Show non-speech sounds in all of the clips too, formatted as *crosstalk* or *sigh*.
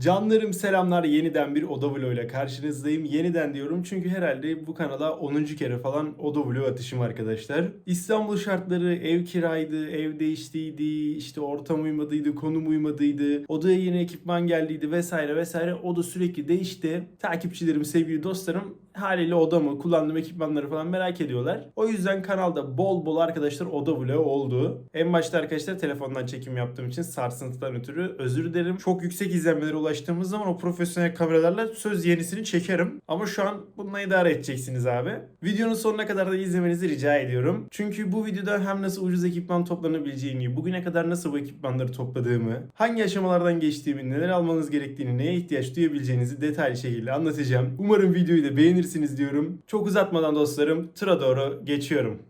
Canlarım selamlar yeniden bir Oda Vlog ile karşınızdayım. Yeniden diyorum çünkü herhalde bu kanala 10. kere falan Oda Vlog atışım arkadaşlar. İstanbul şartları ev kiraydı, ev değiştiydi, işte ortam uymadıydı, konum uymadıydı, odaya yeni ekipman geldiydi vesaire vesaire. Oda sürekli değişti. Takipçilerim, sevgili dostlarım haliyle odamı, kullandığım ekipmanları falan merak ediyorlar. O yüzden kanalda bol bol arkadaşlar oda vlogu oldu. En başta arkadaşlar telefondan çekim yaptığım için sarsıntıdan ötürü özür dilerim. Çok yüksek izlenmelere ulaştığımız zaman o profesyonel kameralarla söz yenisini çekerim. Ama şu an bununla idare edeceksiniz abi. Videonun sonuna kadar da izlemenizi rica ediyorum. Çünkü bu videoda hem nasıl ucuz ekipman toplanabileceğini, bugüne kadar nasıl bu ekipmanları topladığımı, hangi aşamalardan geçtiğimi, neler almanız gerektiğini, neye ihtiyaç duyabileceğinizi detaylı şekilde anlatacağım. Umarım videoyu da beğenirsiniz diyorum. Çok uzatmadan dostlarım tıra doğru geçiyorum.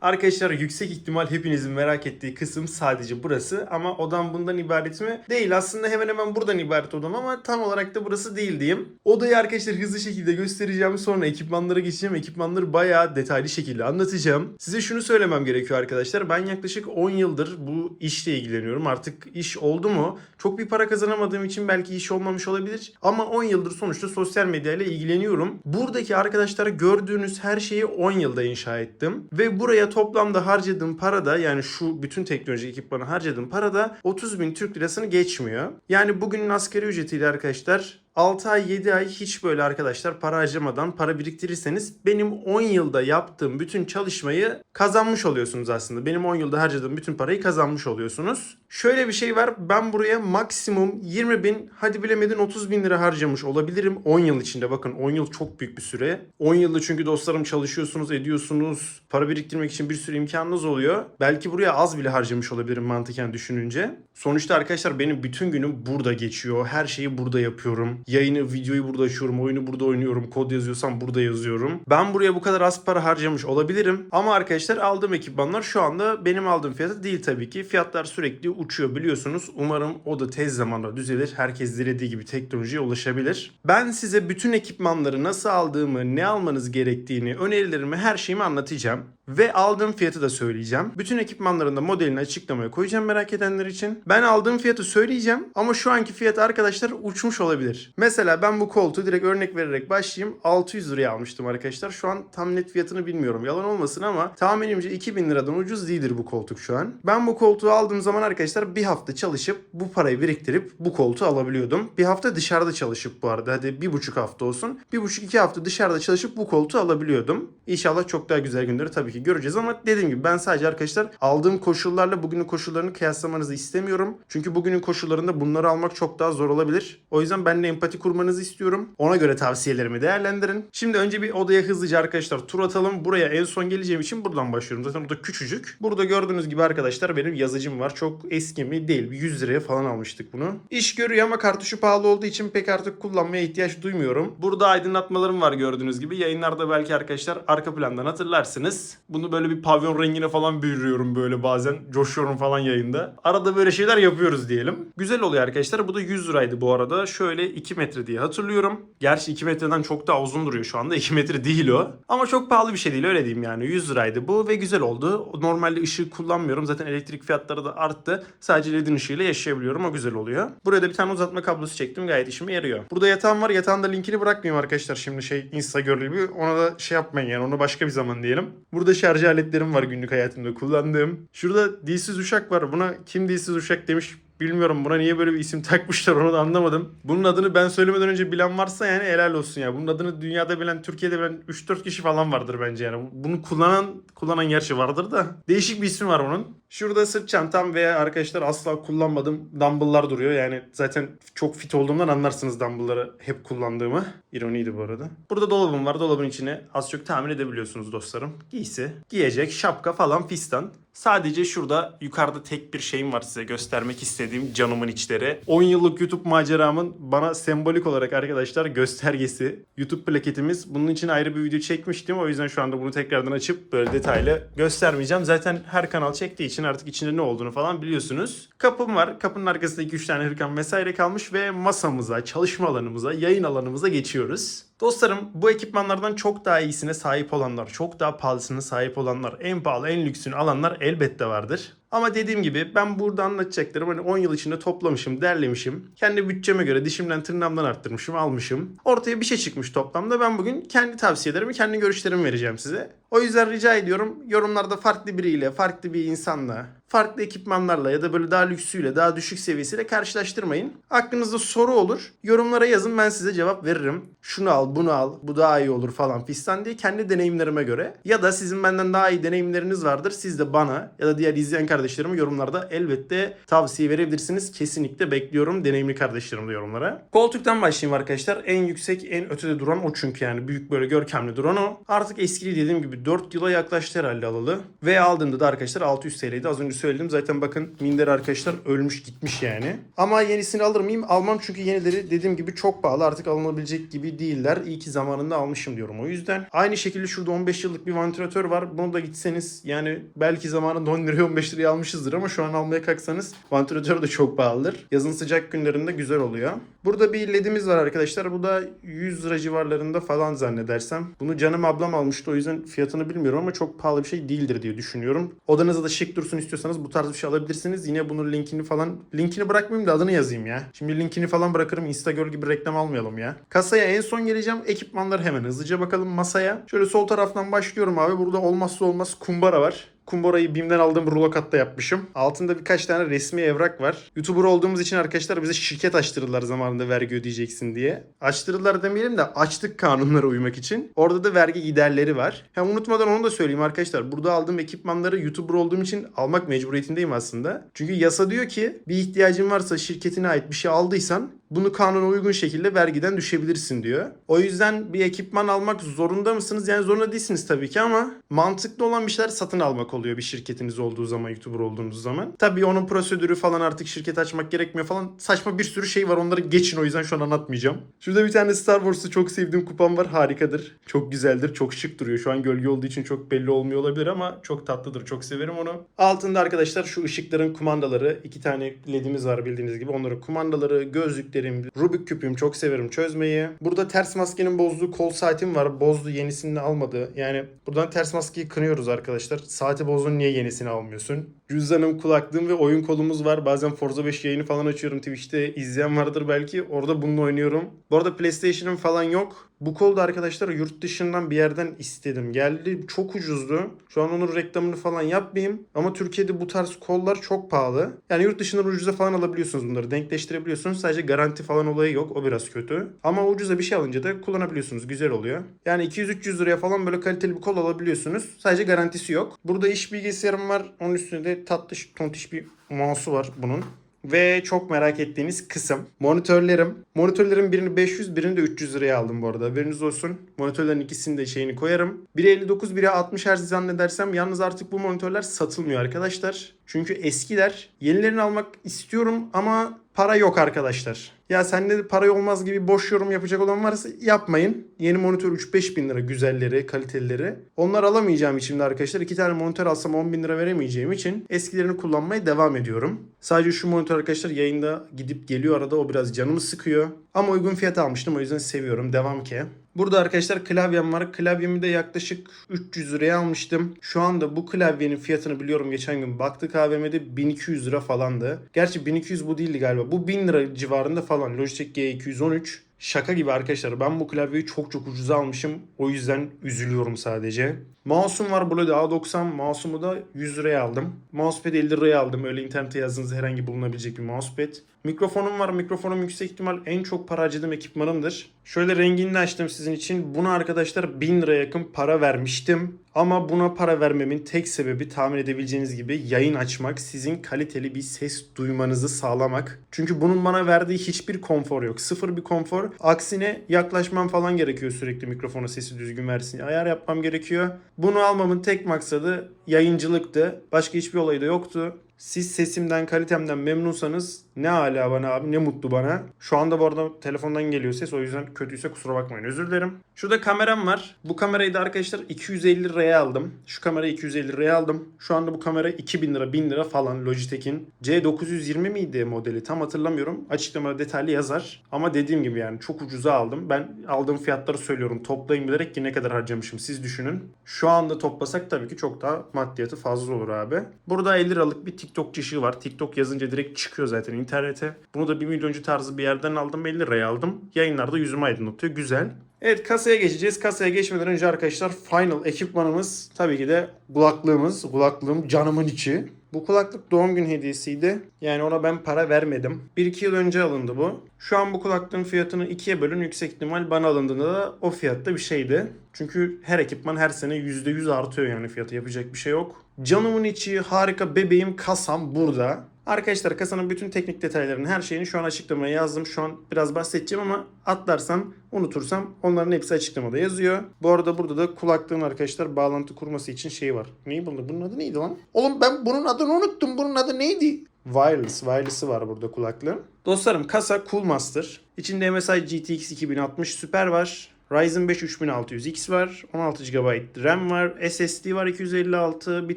Arkadaşlar yüksek ihtimal hepinizin merak ettiği kısım sadece burası ama odam bundan ibaret mi? Değil aslında hemen hemen buradan ibaret odam ama tam olarak da burası değil diyeyim. Odayı arkadaşlar hızlı şekilde göstereceğim sonra ekipmanlara geçeceğim. Ekipmanları bayağı detaylı şekilde anlatacağım. Size şunu söylemem gerekiyor arkadaşlar. Ben yaklaşık 10 yıldır bu işle ilgileniyorum. Artık iş oldu mu? Çok bir para kazanamadığım için belki iş olmamış olabilir. Ama 10 yıldır sonuçta sosyal medyayla ilgileniyorum. Buradaki arkadaşlar gördüğünüz her şeyi 10 yılda inşa ettim. Ve buraya toplamda harcadığım para da yani şu bütün teknoloji ekipmanı harcadığım para da 30 bin Türk lirasını geçmiyor. Yani bugünün asgari ücretiyle arkadaşlar 6 ay 7 ay hiç böyle arkadaşlar para harcamadan para biriktirirseniz benim 10 yılda yaptığım bütün çalışmayı kazanmış oluyorsunuz aslında. Benim 10 yılda harcadığım bütün parayı kazanmış oluyorsunuz. Şöyle bir şey var ben buraya maksimum 20 bin hadi bilemedin 30 bin lira harcamış olabilirim 10 yıl içinde. Bakın 10 yıl çok büyük bir süre. 10 yılda çünkü dostlarım çalışıyorsunuz ediyorsunuz para biriktirmek için bir sürü imkanınız oluyor. Belki buraya az bile harcamış olabilirim mantıken düşününce. Sonuçta arkadaşlar benim bütün günüm burada geçiyor. Her şeyi burada yapıyorum. Yayını, videoyu burada açıyorum. Oyunu burada oynuyorum. Kod yazıyorsam burada yazıyorum. Ben buraya bu kadar az para harcamış olabilirim. Ama arkadaşlar aldığım ekipmanlar şu anda benim aldığım fiyatı değil tabii ki. Fiyatlar sürekli uçuyor biliyorsunuz. Umarım o da tez zamanda düzelir. Herkes dilediği gibi teknolojiye ulaşabilir. Ben size bütün ekipmanları nasıl aldığımı, ne almanız gerektiğini, önerilerimi, her şeyimi anlatacağım. Ve aldığım fiyatı da söyleyeceğim. Bütün ekipmanların da modelini açıklamaya koyacağım merak edenler için. Ben aldığım fiyatı söyleyeceğim ama şu anki fiyat arkadaşlar uçmuş olabilir. Mesela ben bu koltuğu direkt örnek vererek başlayayım. 600 liraya almıştım arkadaşlar. Şu an tam net fiyatını bilmiyorum. Yalan olmasın ama tahminimce 2000 liradan ucuz değildir bu koltuk şu an. Ben bu koltuğu aldığım zaman arkadaşlar bir hafta çalışıp bu parayı biriktirip bu koltuğu alabiliyordum. Bir hafta dışarıda çalışıp bu arada hadi bir buçuk hafta olsun. Bir buçuk iki hafta dışarıda çalışıp bu koltuğu alabiliyordum. İnşallah çok daha güzel günleri tabii ki göreceğiz ama dediğim gibi ben sadece arkadaşlar aldığım koşullarla bugünün koşullarını kıyaslamanızı istemiyorum. Çünkü bugünün koşullarında bunları almak çok daha zor olabilir. O yüzden benimle empati kurmanızı istiyorum. Ona göre tavsiyelerimi değerlendirin. Şimdi önce bir odaya hızlıca arkadaşlar tur atalım. Buraya en son geleceğim için buradan başlıyorum. Zaten burada küçücük. Burada gördüğünüz gibi arkadaşlar benim yazıcım var. Çok eski mi değil. 100 liraya falan almıştık bunu. İş görüyor ama kartuşu pahalı olduğu için pek artık kullanmaya ihtiyaç duymuyorum. Burada aydınlatmalarım var gördüğünüz gibi. Yayınlarda belki arkadaşlar arka plandan hatırlarsınız. Bunu böyle bir pavyon rengine falan bürüyorum böyle bazen. Coşuyorum falan yayında. Arada böyle şeyler yapıyoruz diyelim. Güzel oluyor arkadaşlar. Bu da 100 liraydı bu arada. Şöyle 2 metre diye hatırlıyorum. Gerçi 2 metreden çok daha uzun duruyor şu anda. 2 metre değil o. Ama çok pahalı bir şey değil öyle diyeyim yani. 100 liraydı bu ve güzel oldu. Normalde ışığı kullanmıyorum. Zaten elektrik fiyatları da arttı. Sadece ledin ışığıyla yaşayabiliyorum. O güzel oluyor. Buraya da bir tane uzatma kablosu çektim. Gayet işime yarıyor. Burada yatağım var. Yatağın da linkini bırakmayayım arkadaşlar. Şimdi şey Insta gibi. Ona da şey yapmayın yani. Onu başka bir zaman diyelim. Burada şarj aletlerim var günlük hayatımda kullandığım. Şurada dilsiz uşak var. Buna kim dilsiz uşak demiş Bilmiyorum buna niye böyle bir isim takmışlar onu da anlamadım. Bunun adını ben söylemeden önce bilen varsa yani helal olsun ya. Bunun adını dünyada bilen, Türkiye'de bilen 3-4 kişi falan vardır bence yani. Bunu kullanan, kullanan gerçi vardır da. Değişik bir ismi var onun. Şurada sırt çantam veya arkadaşlar asla kullanmadığım dumbbell'lar duruyor. Yani zaten çok fit olduğumdan anlarsınız dumbbell'ları hep kullandığımı. İroniydi bu arada. Burada dolabım var. Dolabın içine az çok tahmin edebiliyorsunuz dostlarım. Giysi, giyecek, şapka falan fistan. Sadece şurada yukarıda tek bir şeyim var size göstermek istediğim canımın içleri. 10 yıllık YouTube maceramın bana sembolik olarak arkadaşlar göstergesi. YouTube plaketimiz. Bunun için ayrı bir video çekmiştim. O yüzden şu anda bunu tekrardan açıp böyle detaylı göstermeyeceğim. Zaten her kanal çektiği için artık içinde ne olduğunu falan biliyorsunuz. Kapım var. Kapının arkasında 2-3 tane hırkan vesaire kalmış ve masamıza, çalışma alanımıza, yayın alanımıza geçiyoruz. Dostlarım bu ekipmanlardan çok daha iyisine sahip olanlar, çok daha pahalısına sahip olanlar, en pahalı, en lüksünü alanlar elbette vardır. Ama dediğim gibi ben burada anlatacaklarım hani 10 yıl içinde toplamışım, derlemişim. Kendi bütçeme göre dişimden tırnağımdan arttırmışım, almışım. Ortaya bir şey çıkmış toplamda. Ben bugün kendi tavsiyelerimi, kendi görüşlerimi vereceğim size. O yüzden rica ediyorum yorumlarda farklı biriyle, farklı bir insanla, farklı ekipmanlarla ya da böyle daha lüksüyle, daha düşük seviyesiyle karşılaştırmayın. Aklınızda soru olur. Yorumlara yazın ben size cevap veririm. Şunu al, bunu al, bu daha iyi olur falan fistan diye kendi deneyimlerime göre. Ya da sizin benden daha iyi deneyimleriniz vardır. Siz de bana ya da diğer izleyen kardeşlerime yorumlarda elbette tavsiye verebilirsiniz. Kesinlikle bekliyorum deneyimli kardeşlerim de yorumlara. Koltuktan başlayayım arkadaşlar. En yüksek, en ötede duran o çünkü yani. Büyük böyle görkemli duran o. Artık eskili dediğim gibi 4 yıla yaklaştı herhalde alalı. Ve aldığımda da arkadaşlar 600 TL'ydi. Az önce söyledim. Zaten bakın minder arkadaşlar ölmüş gitmiş yani. Ama yenisini alır mıyım? Almam çünkü yenileri dediğim gibi çok pahalı. Artık alınabilecek gibi değiller. İyi ki zamanında almışım diyorum o yüzden. Aynı şekilde şurada 15 yıllık bir vantilatör var. Bunu da gitseniz yani belki zamanında 10 liraya 15 liraya almışızdır ama şu an almaya kalksanız vantilatör de çok pahalıdır. Yazın sıcak günlerinde güzel oluyor. Burada bir ledimiz var arkadaşlar. Bu da 100 lira civarlarında falan zannedersem. Bunu canım ablam almıştı o yüzden fiyatını bilmiyorum ama çok pahalı bir şey değildir diye düşünüyorum. Odanızda da şık dursun istiyorsanız bu tarz bir şey alabilirsiniz. Yine bunun linkini falan linkini bırakmayayım da adını yazayım ya. Şimdi linkini falan bırakırım. Instagirl gibi reklam almayalım ya. Kasaya en son geleceğim. Ekipmanlar hemen hızlıca bakalım masaya. Şöyle sol taraftan başlıyorum abi. Burada olmazsa olmaz kumbara var. Kumbarayı BİM'den aldığım rulo katta yapmışım. Altında birkaç tane resmi evrak var. YouTuber olduğumuz için arkadaşlar bize şirket açtırdılar zamanında vergi ödeyeceksin diye. Açtırdılar demeyelim de açtık kanunlara uymak için. Orada da vergi giderleri var. Hem unutmadan onu da söyleyeyim arkadaşlar. Burada aldığım ekipmanları YouTuber olduğum için almak mecburiyetindeyim aslında. Çünkü yasa diyor ki bir ihtiyacın varsa şirketine ait bir şey aldıysan bunu kanuna uygun şekilde vergiden düşebilirsin diyor. O yüzden bir ekipman almak zorunda mısınız? Yani zorunda değilsiniz tabii ki ama mantıklı olan bir şeyler satın almak oluyor bir şirketiniz olduğu zaman, YouTuber olduğunuz zaman. Tabii onun prosedürü falan artık şirket açmak gerekmiyor falan. Saçma bir sürü şey var. Onları geçin o yüzden şu an anlatmayacağım. Şurada bir tane Star Wars'u çok sevdiğim kupam var. Harikadır. Çok güzeldir. Çok şık duruyor. Şu an gölge olduğu için çok belli olmuyor olabilir ama çok tatlıdır. Çok severim onu. Altında arkadaşlar şu ışıkların kumandaları. iki tane ledimiz var bildiğiniz gibi. Onların kumandaları, gözlüklerim, Rubik küpüm çok severim çözmeyi. Burada ters maskenin bozduğu kol saatim var. Bozdu yenisini almadı. Yani buradan ters maskeyi kınıyoruz arkadaşlar. Saati bozdun niye yenisini almıyorsun? Cüzdanım, kulaklığım ve oyun kolumuz var. Bazen Forza 5 yayını falan açıyorum Twitch'te. izleyen vardır belki. Orada bununla oynuyorum. Bu arada PlayStation'ım falan yok. Bu kol da arkadaşlar yurt dışından bir yerden istedim. Geldi çok ucuzdu. Şu an onun reklamını falan yapmayayım. Ama Türkiye'de bu tarz kollar çok pahalı. Yani yurt dışından ucuza falan alabiliyorsunuz bunları. Denkleştirebiliyorsunuz. Sadece garanti falan olayı yok. O biraz kötü. Ama ucuza bir şey alınca da kullanabiliyorsunuz. Güzel oluyor. Yani 200-300 liraya falan böyle kaliteli bir kol alabiliyorsunuz. Sadece garantisi yok. Burada iş bilgisayarım var. Onun üstünde de tatlış tontiş bir mouse'u var bunun. Ve çok merak ettiğiniz kısım monitörlerim. Monitörlerin birini 500 birini de 300 liraya aldım bu arada. Haberiniz olsun. Monitörlerin ikisini de şeyini koyarım. Biri 59 biri 60 Hz zannedersem yalnız artık bu monitörler satılmıyor arkadaşlar. Çünkü eskiler. Yenilerini almak istiyorum ama para yok arkadaşlar. Ya sende de para olmaz gibi boş yorum yapacak olan varsa yapmayın. Yeni monitör 3-5 bin lira güzelleri, kalitelileri. Onlar alamayacağım için arkadaşlar. iki tane monitör alsam 10 bin lira veremeyeceğim için eskilerini kullanmaya devam ediyorum. Sadece şu monitör arkadaşlar yayında gidip geliyor arada o biraz canımı sıkıyor. Ama uygun fiyata almıştım o yüzden seviyorum. Devam ki. Burada arkadaşlar klavyem var. Klavyemi de yaklaşık 300 liraya almıştım. Şu anda bu klavyenin fiyatını biliyorum geçen gün baktık AVM'de 1200 lira falandı. Gerçi 1200 bu değildi galiba. Bu 1000 lira civarında falan. Logitech G213. Şaka gibi arkadaşlar. Ben bu klavyeyi çok çok ucuza almışım. O yüzden üzülüyorum sadece. Mouse'um var burada A90. Mouse'umu da 100 liraya aldım. Mousepad 50 liraya aldım. Öyle internete yazdığınızda herhangi bulunabilecek bir mousepad. Mikrofonum var. Mikrofonum yüksek ihtimal en çok para harcadığım ekipmanımdır. Şöyle rengini açtım sizin için. Buna arkadaşlar 1000 liraya yakın para vermiştim. Ama buna para vermemin tek sebebi tahmin edebileceğiniz gibi yayın açmak, sizin kaliteli bir ses duymanızı sağlamak. Çünkü bunun bana verdiği hiçbir konfor yok. Sıfır bir konfor. Aksine yaklaşmam falan gerekiyor sürekli mikrofona sesi düzgün versin. Ayar yapmam gerekiyor. Bunu almamın tek maksadı yayıncılıktı. Başka hiçbir olayı da yoktu. Siz sesimden, kalitemden memnunsanız Ne hala bana abi ne mutlu bana. Şu anda bu arada telefondan geliyor ses o yüzden kötüyse kusura bakmayın özür dilerim. Şurada kameram var. Bu kamerayı da arkadaşlar 250 liraya aldım. Şu kamerayı 250 liraya aldım. Şu anda bu kamera 2000 lira 1000 lira falan Logitech'in. C920 miydi modeli tam hatırlamıyorum. Açıklamada detaylı yazar. Ama dediğim gibi yani çok ucuza aldım. Ben aldığım fiyatları söylüyorum. Toplayın bilerek ki ne kadar harcamışım siz düşünün. Şu anda toplasak tabii ki çok daha maddiyatı fazla olur abi. Burada 50 liralık bir TikTok ışığı var. TikTok yazınca direkt çıkıyor zaten internete. Bunu da 1 milyoncu tarzı bir yerden aldım. 50 liraya aldım. Yayınlarda yüzümü aydınlatıyor. Güzel. Evet kasaya geçeceğiz. Kasaya geçmeden önce arkadaşlar final ekipmanımız tabii ki de kulaklığımız. Kulaklığım canımın içi. Bu kulaklık doğum gün hediyesiydi. Yani ona ben para vermedim. 1-2 yıl önce alındı bu. Şu an bu kulaklığın fiyatını ikiye bölün. Yüksek ihtimal bana alındığında da o fiyatta bir şeydi. Çünkü her ekipman her sene %100 artıyor yani fiyatı yapacak bir şey yok. Canımın içi harika bebeğim kasam burada. Arkadaşlar kasanın bütün teknik detaylarını her şeyini şu an açıklamaya yazdım. Şu an biraz bahsedeceğim ama atlarsam unutursam onların hepsi açıklamada yazıyor. Bu arada burada da kulaklığın arkadaşlar bağlantı kurması için şey var. Neyi bunun? Bunun adı neydi lan? Oğlum ben bunun adını unuttum. Bunun adı neydi? Wireless. Wireless'ı var burada kulaklığın. Dostlarım kasa Coolmaster. İçinde MSI GTX 2060 Super var. Ryzen 5 3600X var. 16 GB RAM var. SSD var 256. 1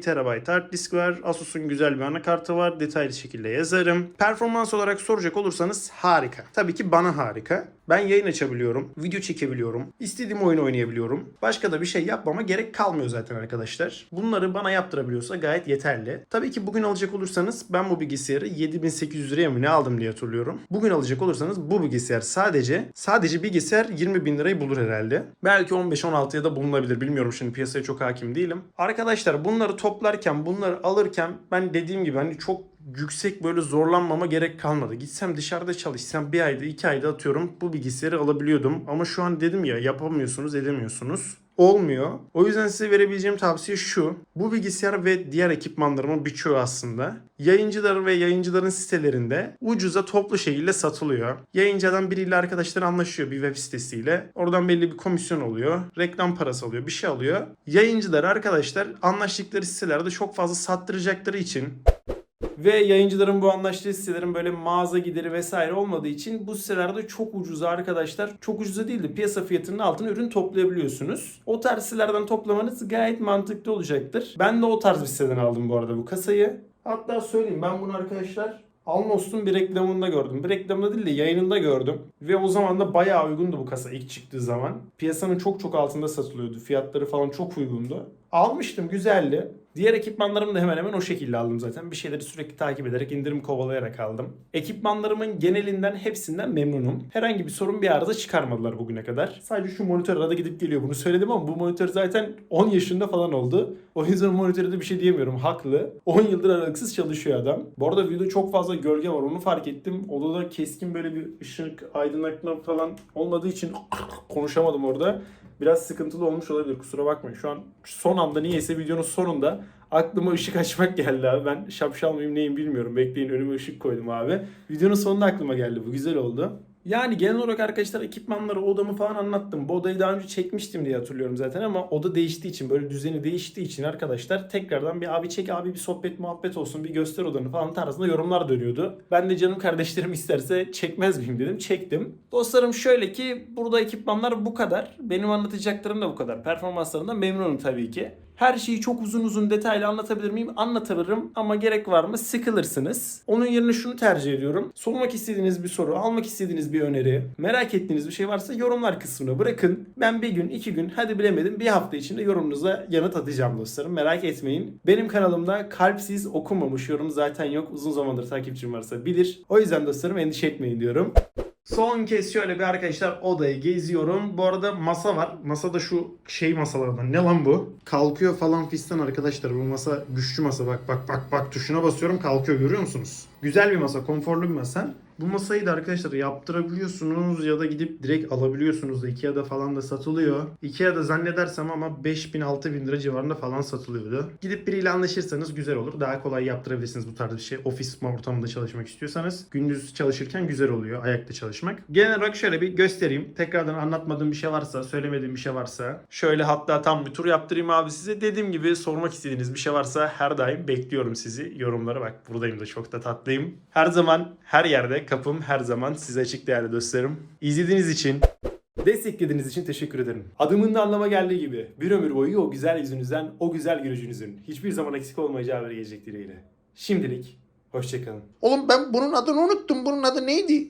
TB hard disk var. Asus'un güzel bir anakartı var. Detaylı şekilde yazarım. Performans olarak soracak olursanız harika. Tabii ki bana harika. Ben yayın açabiliyorum. Video çekebiliyorum. İstediğim oyunu oynayabiliyorum. Başka da bir şey yapmama gerek kalmıyor zaten arkadaşlar. Bunları bana yaptırabiliyorsa gayet yeterli. Tabii ki bugün alacak olursanız ben bu bilgisayarı 7800 liraya mı ne aldım diye hatırlıyorum. Bugün alacak olursanız bu bilgisayar sadece sadece bilgisayar 20 bin lirayı bulur herhalde. Belki 15-16'ya da bulunabilir. Bilmiyorum şimdi piyasaya çok hakim değilim. Arkadaşlar bunları toplarken bunları alırken ben dediğim gibi hani çok yüksek böyle zorlanmama gerek kalmadı. Gitsem dışarıda çalışsam bir ayda iki ayda atıyorum bu bilgisayarı alabiliyordum. Ama şu an dedim ya yapamıyorsunuz edemiyorsunuz. Olmuyor. O yüzden size verebileceğim tavsiye şu. Bu bilgisayar ve diğer ekipmanlarımın birçoğu aslında yayıncılar ve yayıncıların sitelerinde ucuza toplu şekilde satılıyor. Yayıncıdan biriyle arkadaşlar anlaşıyor bir web sitesiyle. Oradan belli bir komisyon oluyor. Reklam parası alıyor. Bir şey alıyor. Yayıncılar arkadaşlar anlaştıkları sitelerde çok fazla sattıracakları için ve yayıncıların bu anlaştığı sitelerin böyle mağaza gideri vesaire olmadığı için bu sitelerde çok ucuza arkadaşlar. Çok ucuza değil de piyasa fiyatının altına ürün toplayabiliyorsunuz. O tarz sitelerden toplamanız gayet mantıklı olacaktır. Ben de o tarz bir siteden aldım bu arada bu kasayı. Hatta söyleyeyim ben bunu arkadaşlar Almost'un bir reklamında gördüm. Bir reklamında değil de yayınında gördüm. Ve o zaman da bayağı uygundu bu kasa ilk çıktığı zaman. Piyasanın çok çok altında satılıyordu. Fiyatları falan çok uygundu. Almıştım güzeldi. Diğer ekipmanlarımı da hemen hemen o şekilde aldım zaten. Bir şeyleri sürekli takip ederek, indirim kovalayarak aldım. Ekipmanlarımın genelinden hepsinden memnunum. Herhangi bir sorun bir arıza çıkarmadılar bugüne kadar. Sadece şu monitör arada gidip geliyor. Bunu söyledim ama bu monitör zaten 10 yaşında falan oldu. O yüzden monitöre de bir şey diyemiyorum. Haklı. 10 yıldır aralıksız çalışıyor adam. Bu arada videoda çok fazla gölge var. Onu fark ettim. Odada keskin böyle bir ışık, aydınlatma falan olmadığı için *laughs* konuşamadım orada biraz sıkıntılı olmuş olabilir. Kusura bakmayın. Şu an son anda niyeyse videonun sonunda aklıma ışık açmak geldi abi. Ben şapşal mıyım neyim bilmiyorum. Bekleyin önüme ışık koydum abi. Videonun sonunda aklıma geldi. Bu güzel oldu. Yani genel olarak arkadaşlar ekipmanları, odamı falan anlattım. Bu odayı daha önce çekmiştim diye hatırlıyorum zaten ama oda değiştiği için, böyle düzeni değiştiği için arkadaşlar tekrardan bir abi çek abi bir sohbet muhabbet olsun, bir göster odanı falan tarzında yorumlar dönüyordu. Ben de canım kardeşlerim isterse çekmez miyim dedim, çektim. Dostlarım şöyle ki burada ekipmanlar bu kadar. Benim anlatacaklarım da bu kadar. Performanslarından memnunum tabii ki. Her şeyi çok uzun uzun detaylı anlatabilir miyim? Anlatabilirim ama gerek var mı? Sıkılırsınız. Onun yerine şunu tercih ediyorum. Sormak istediğiniz bir soru, almak istediğiniz bir öneri, merak ettiğiniz bir şey varsa yorumlar kısmına bırakın. Ben bir gün, iki gün, hadi bilemedim bir hafta içinde yorumunuza yanıt atacağım dostlarım. Merak etmeyin. Benim kanalımda kalpsiz okunmamış yorum zaten yok. Uzun zamandır takipçim varsa bilir. O yüzden dostlarım endişe etmeyin diyorum. Son kez şöyle bir arkadaşlar odayı geziyorum. Bu arada masa var. Masa da şu şey masalardan. Ne lan bu? Kalkıyor falan fistan arkadaşlar. Bu masa güçlü masa. Bak bak bak bak tuşuna basıyorum kalkıyor görüyor musunuz? Güzel bir masa, konforlu bir masa. Bu masayı da arkadaşlar yaptırabiliyorsunuz ya da gidip direkt alabiliyorsunuz da Ikea'da falan da satılıyor. Ikea'da zannedersem ama 5000-6000 lira civarında falan satılıyordu. Gidip biriyle anlaşırsanız güzel olur. Daha kolay yaptırabilirsiniz bu tarz bir şey. Ofis ortamında çalışmak istiyorsanız. Gündüz çalışırken güzel oluyor ayakta çalışmak. Genel olarak şöyle bir göstereyim. Tekrardan anlatmadığım bir şey varsa, söylemediğim bir şey varsa. Şöyle hatta tam bir tur yaptırayım abi size. Dediğim gibi sormak istediğiniz bir şey varsa her daim bekliyorum sizi. Yorumlara bak buradayım da çok da tatlıyım. Her zaman her yerde kapım her zaman size açık değerli dostlarım. İzlediğiniz için Desteklediğiniz için teşekkür ederim. Adımın da anlama geldiği gibi bir ömür boyu o güzel yüzünüzden, o güzel gülücünüzün hiçbir zaman eksik olmayacağı bir gelecek dileğiyle. Şimdilik hoşçakalın. Oğlum ben bunun adını unuttum. Bunun adı neydi?